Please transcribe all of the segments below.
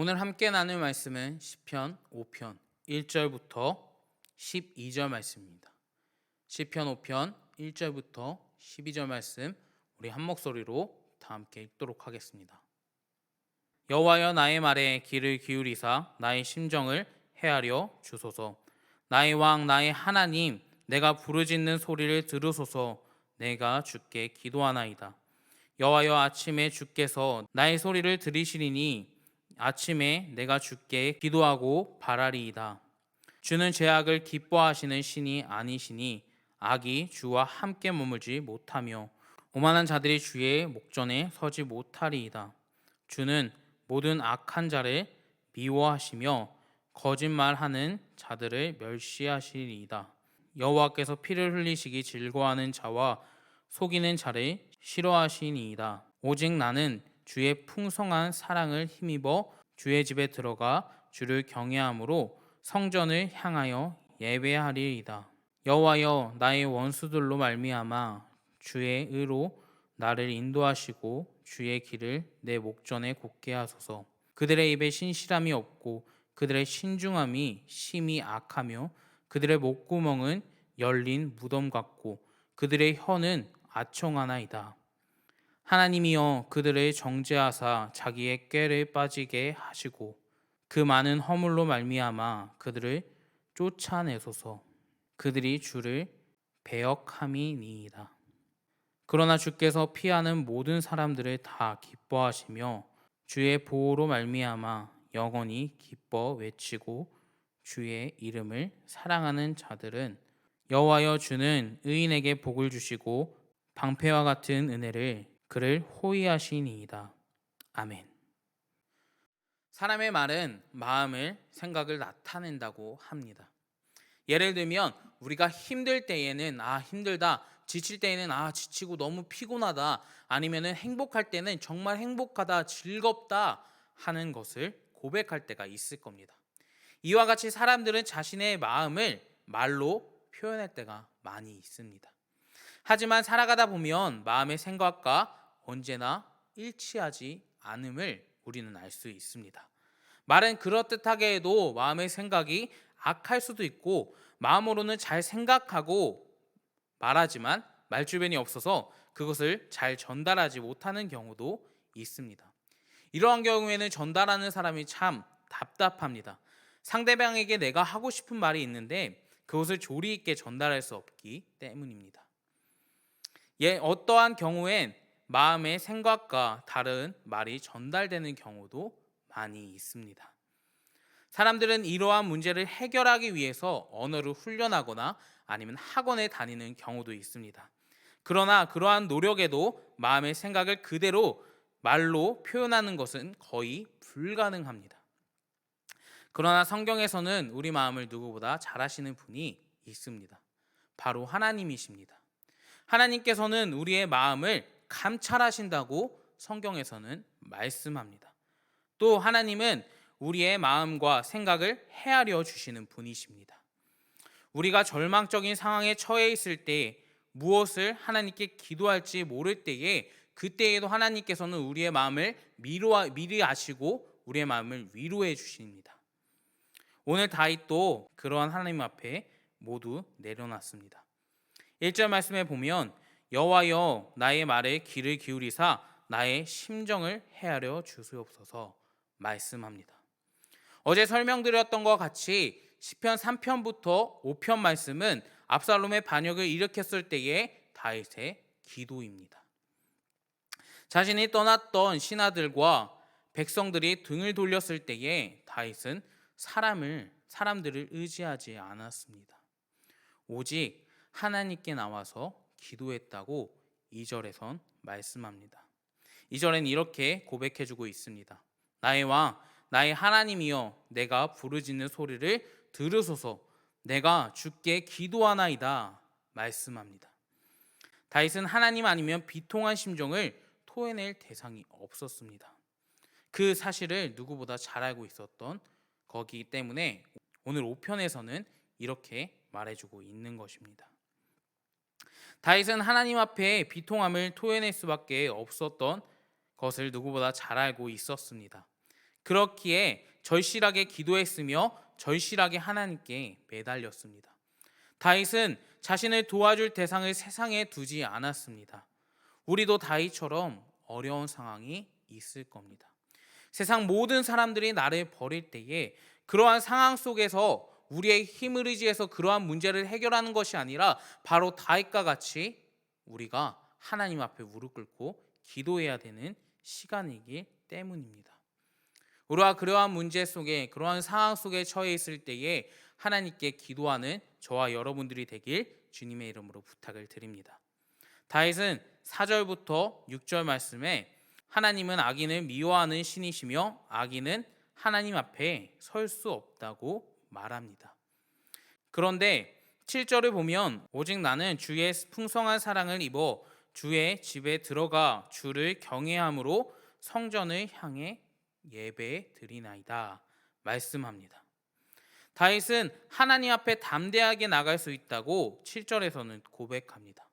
오늘 함께 나눌 말씀은 시편 5편 1절부터 12절 말씀입니다. 시편 5편 1절부터 12절 말씀 우리 한 목소리로 다 함께 읽도록 하겠습니다. 여호와여 나의 말에 귀를 기울이사 나의 심정을 헤아려 주소서. 나의 왕 나의 하나님 내가 부르짖는 소리를 들으소서. 내가 주께 기도하나이다. 여호와여 아침에 주께서 나의 소리를 들으시리니 아침에 내가 주께 기도하고 바라리이다. 주는 죄악을 기뻐하시는 신이 아니시니 악이 주와 함께 머물지 못하며 오만한 자들이 주의 목전에 서지 못하리이다. 주는 모든 악한 자를 미워하시며 거짓말하는 자들을 멸시하시리이다. 여호와께서 피를 흘리시기 즐거워하는 자와 속이는 자를 싫어하시니이다. 오직 나는 주의 풍성한 사랑을 힘입어 주의 집에 들어가 주를 경외함으로 성전을 향하여 예배하리이다. 여호와여 나의 원수들로 말미암아 주의 의로 나를 인도하시고 주의 길을 내 목전에 굳게 하소서. 그들의 입에 신실함이 없고 그들의 신중함이 심히 악하며 그들의 목구멍은 열린 무덤 같고 그들의 혀는 아청하나이다. 하나님이여 그들을 정죄하사 자기의 꾀를 빠지게 하시고 그 많은 허물로 말미암아 그들을 쫓아내소서. 그들이 주를 배역함이니이다. 그러나 주께서 피하는 모든 사람들을 다 기뻐하시며 주의 보호로 말미암아 영원히 기뻐 외치고 주의 이름을 사랑하는 자들은 여호와여 주는 의인에게 복을 주시고 방패와 같은 은혜를 그를 호위하시니이다. 아멘. 사람의 말은 마음을 생각을 나타낸다고 합니다. 예를 들면 우리가 힘들 때에는 아 힘들다 지칠 때에는 아 지치고 너무 피곤하다 아니면은 행복할 때는 정말 행복하다 즐겁다 하는 것을 고백할 때가 있을 겁니다. 이와 같이 사람들은 자신의 마음을 말로 표현할 때가 많이 있습니다. 하지만 살아가다 보면 마음의 생각과 언제나 일치하지 않음을 우리는 알 수 있습니다. 말은 그렇듯하게 해도 마음의 생각이 악할 수도 있고 마음으로는 잘 생각하고 말하지만 말주변이 없어서 그것을 잘 전달하지 못하는 경우도 있습니다. 이러한 경우에는 전달하는 사람이 참 답답합니다. 상대방에게 내가 하고 싶은 말이 있는데 그것을 조리 있게 전달할 수 없기 때문입니다. 예, 어떠한 경우엔 마음의 생각과 다른 말이 전달되는 경우도 많이 있습니다. 사람들은 이러한 문제를 해결하기 위해서 언어를 훈련하거나 아니면 학원에 다니는 경우도 있습니다. 그러나 그러한 노력에도 마음의 생각을 그대로 말로 표현하는 것은 거의 불가능합니다. 그러나 성경에서는 우리 마음을 누구보다 잘 아시는 분이 있습니다. 바로 하나님이십니다. 하나님께서는 우리의 마음을 감찰하신다고 성경에서는 말씀합니다. 또 하나님은 우리의 마음과 생각을 헤아려 주시는 분이십니다. 우리가 절망적인 상황에 처해 있을 때 무엇을 하나님께 기도할지 모를 때에 그때에도 하나님께서는 우리의 마음을 미리 아시고 우리의 마음을 위로해 주십니다. 오늘 다윗도 그러한 하나님 앞에 모두 내려놨습니다. 1절 말씀에 보면 여호와여 나의 말에 귀를 기울이사 나의 심정을 헤아려 주시옵소서 말씀합니다. 어제 설명드렸던 것 같이 시편 3편부터 5편 말씀은 압살롬의 반역을 일으켰을 때의 다윗의 기도입니다. 자신이 떠났던 신하들과 백성들이 등을 돌렸을 때에 다윗은 사람을 사람들을 의지하지 않았습니다. 오직 하나님께 나와서 기도했다고 2절에선 말씀합니다. 2절엔 이렇게 고백해 주고 있습니다. 나의 왕 나의 하나님이여 내가 부르짖는 소리를 들으소서 내가 주께 기도하나이다 말씀합니다. 다윗은 하나님 아니면 비통한 심정을 토해낼 대상이 없었습니다. 그 사실을 누구보다 잘 알고 있었던 거기 때문에 오늘 5편에서는 이렇게 말해주고 있는 것입니다. 다윗은 하나님 앞에 비통함을 토해낼 수밖에 없었던 것을 누구보다 잘 알고 있었습니다. 그렇기에 절실하게 기도했으며 절실하게 하나님께 매달렸습니다. 다윗은 자신을 도와줄 대상을 세상에 두지 않았습니다. 우리도 다윗처럼 어려운 상황이 있을 겁니다. 세상 모든 사람들이 나를 버릴 때에 그러한 상황 속에서 우리의 힘을 의지해서 그러한 문제를 해결하는 것이 아니라 바로 다윗과 같이 우리가 하나님 앞에 무릎 꿇고 기도해야 되는 시간이기 때문입니다. 우리가 그러한 문제 속에 그러한 상황 속에 처해 있을 때에 하나님께 기도하는 저와 여러분들이 되길 주님의 이름으로 부탁을 드립니다. 다윗은 4절부터 6절 말씀에 하나님은 악인을 미워하는 신이시며 악인은 하나님 앞에 설 수 없다고 말합니다. 그런데 7절을 보면 오직 나는 주의 풍성한 사랑을 입어 주의 집에 들어가 주를 경외함으로 성전을 향해 예배 드리나이다 말씀합니다. 다윗은 하나님 앞에 담대하게 나갈 수 있다고 7절에서는 고백합니다.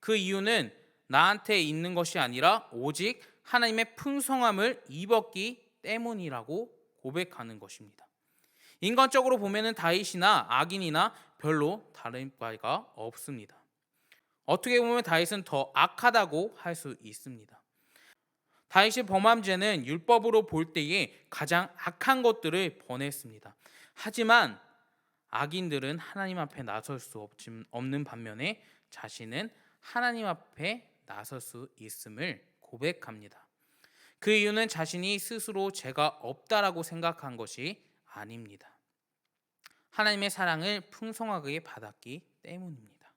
그 이유는 나한테 있는 것이 아니라 오직 하나님의 풍성함을 입었기 때문이라고 고백하는 것입니다. 인간적으로 보면은 다윗이나 악인이나 별로 다른 바가 없습니다. 어떻게 보면 다윗은 더 악하다고 할 수 있습니다. 다윗이 범한 죄는 율법으로 볼 때에 가장 악한 것들을 범했습니다. 하지만 악인들은 하나님 앞에 나설 수 없는 반면에 자신은 하나님 앞에 나설 수 있음을 고백합니다. 그 이유는 자신이 스스로 죄가 없다라고 생각한 것이 아닙니다. 하나님의 사랑을 풍성하게 받았기 때문입니다.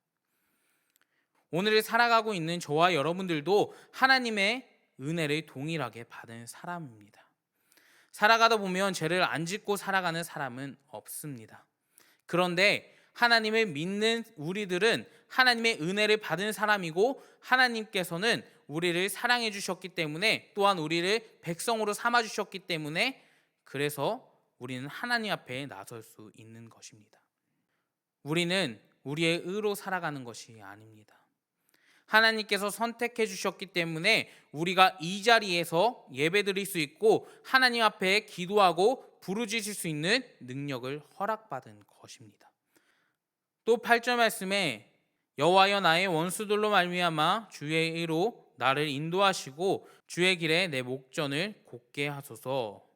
오늘을 살아가고 있는 저와 여러분들도 하나님의 은혜를 동일하게 받은 사람입니다. 살아가다 보면 죄를 안 짓고 살아가는 사람은 없습니다. 그런데 하나님을 믿는 우리들은 하나님의 은혜를 받은 사람이고 하나님께서는 우리를 사랑해 주셨기 때문에 또한 우리를 백성으로 삼아 주셨기 때문에 그래서 우리는 하나님 앞에 나설 수 있는 것입니다. 우리는 우리의 의로 살아가는 것이 아닙니다. 하나님께서 선택해 주셨기 때문에 우리가 이 자리에서 예배드릴 수 있고 하나님 앞에 기도하고 부르짖을 수 있는 능력을 허락받은 것입니다. 또 8절 말씀에 여호와여 나의 원수들로 말미암아 주의 의로 나를 인도하시고 주의 길에 내 목전을 곧게 하소서.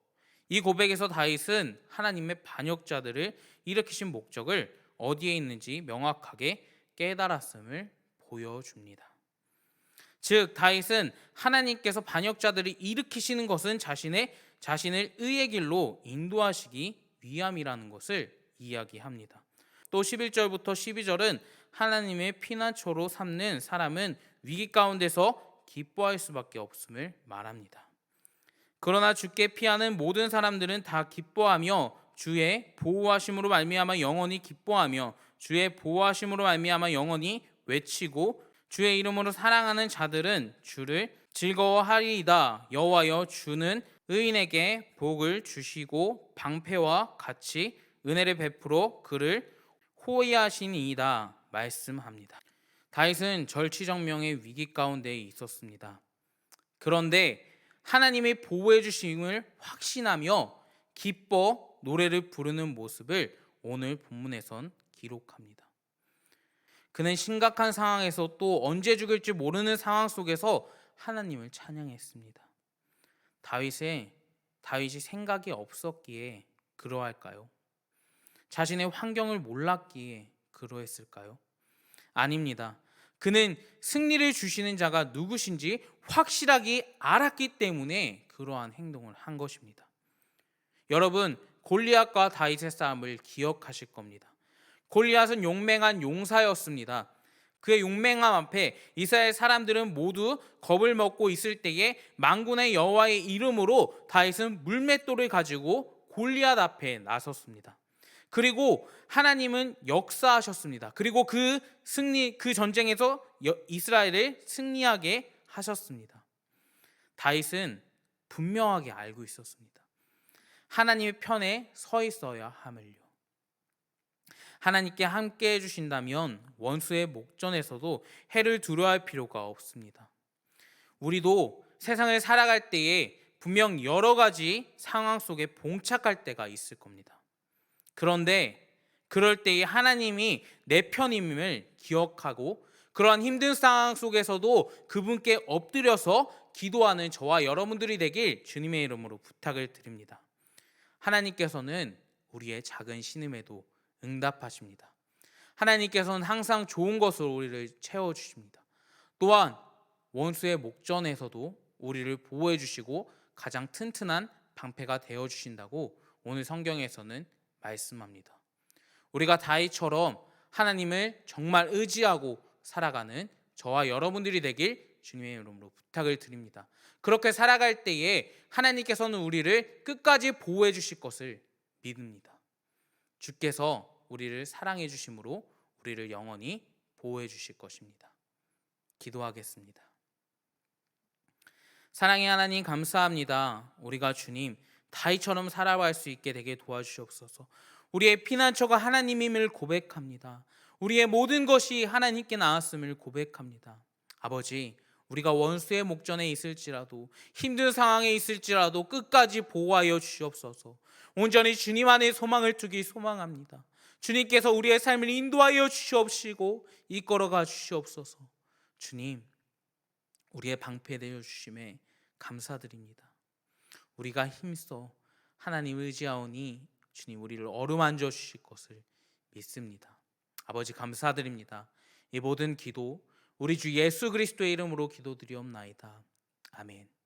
이 고백에서 다윗은 하나님의 반역자들을 일으키신 목적을 어디에 있는지 명확하게 깨달았음을 보여줍니다. 즉 다윗은 하나님께서 반역자들을 일으키시는 것은 자신의 자신을 의의 길로 인도하시기 위함이라는 것을 이야기합니다. 또 11절부터 12절은 하나님의 피난처로 삼는 사람은 위기 가운데서 기뻐할 수밖에 없음을 말합니다. 그러나 주께 피하는 모든 사람들은 다 기뻐하며 주의 보호하심으로 말미암아 영원히 기뻐하며 주의 보호하심으로 말미암아 영원히 외치고 주의 이름으로 사랑하는 자들은 주를 즐거워하리이다. 여호와여 주는 의인에게 복을 주시고 방패와 같이 은혜를 베풀어 그를 호위하시니이다 말씀합니다. 다윗은 절치정명의 위기 가운데 있었습니다. 그런데 하나님의 보호해 주심을 확신하며 기뻐 노래를 부르는 모습을 오늘 본문에선 기록합니다. 그는 심각한 상황에서 또 언제 죽을지 모르는 상황 속에서 하나님을 찬양했습니다. 다윗의 다윗이 생각이 없었기에 그러할까요? 자신의 환경을 몰랐기에 그러했을까요? 아닙니다. 그는 승리를 주시는 자가 누구신지 확실하게 알았기 때문에 그러한 행동을 한 것입니다. 여러분, 골리앗과 다윗의 싸움을 기억하실 겁니다. 골리앗은 용맹한 용사였습니다. 그의 용맹함 앞에 이스라엘 사람들은 모두 겁을 먹고 있을 때에 망군의 여호와의 이름으로 다윗은 물맷돌을 가지고 골리앗 앞에 나섰습니다. 그리고 하나님은 역사하셨습니다. 그리고 그 승리 그 전쟁에서 이스라엘을 승리하게 하셨습니다. 다윗은 분명하게 알고 있었습니다. 하나님의 편에 서 있어야 함을요. 하나님께 함께 해 주신다면 원수의 목전에서도 해를 두려워할 필요가 없습니다. 우리도 세상을 살아갈 때에 분명 여러 가지 상황 속에 봉착할 때가 있을 겁니다. 그런데 그럴 때에 하나님이 내 편임을 기억하고 그러한 힘든 상황 속에서도 그분께 엎드려서 기도하는 저와 여러분들이 되길 주님의 이름으로 부탁을 드립니다. 하나님께서는 우리의 작은 신음에도 응답하십니다. 하나님께서는 항상 좋은 것으로 우리를 채워 주십니다. 또한 원수의 목전에서도 우리를 보호해 주시고 가장 튼튼한 방패가 되어 주신다고 오늘 성경에서는 말씀합니다. 우리가 다윗처럼 하나님을 정말 의지하고 살아가는 저와 여러분들이 되길 주님의 이름으로 부탁을 드립니다. 그렇게 살아갈 때에 하나님께서는 우리를 끝까지 보호해 주실 것을 믿습니다. 주께서 우리를 사랑해 주심으로 우리를 영원히 보호해 주실 것입니다. 기도하겠습니다. 사랑의 하나님 감사합니다. 우리가 주님 다이처럼 살아갈 수 있게 되게 도와주시옵소서. 우리의 피난처가 하나님임을 고백합니다. 우리의 모든 것이 하나님께 나왔음을 고백합니다. 아버지, 우리가 원수의 목전에 있을지라도 힘든 상황에 있을지라도 끝까지 보호하여 주시옵소서. 온전히 주님 안에 소망을 두기 소망합니다. 주님께서 우리의 삶을 인도하여 주시옵시고 이끌어가 주시옵소서. 주님, 우리의 방패 되어 주심에 감사드립니다. 우리가 힘써 하나님 의지하오니 주님 우리를 어루만져 주실 것을 믿습니다. 아버지 감사드립니다. 이 모든 기도 우리 주 예수 그리스도의 이름으로 기도드리옵나이다. 아멘.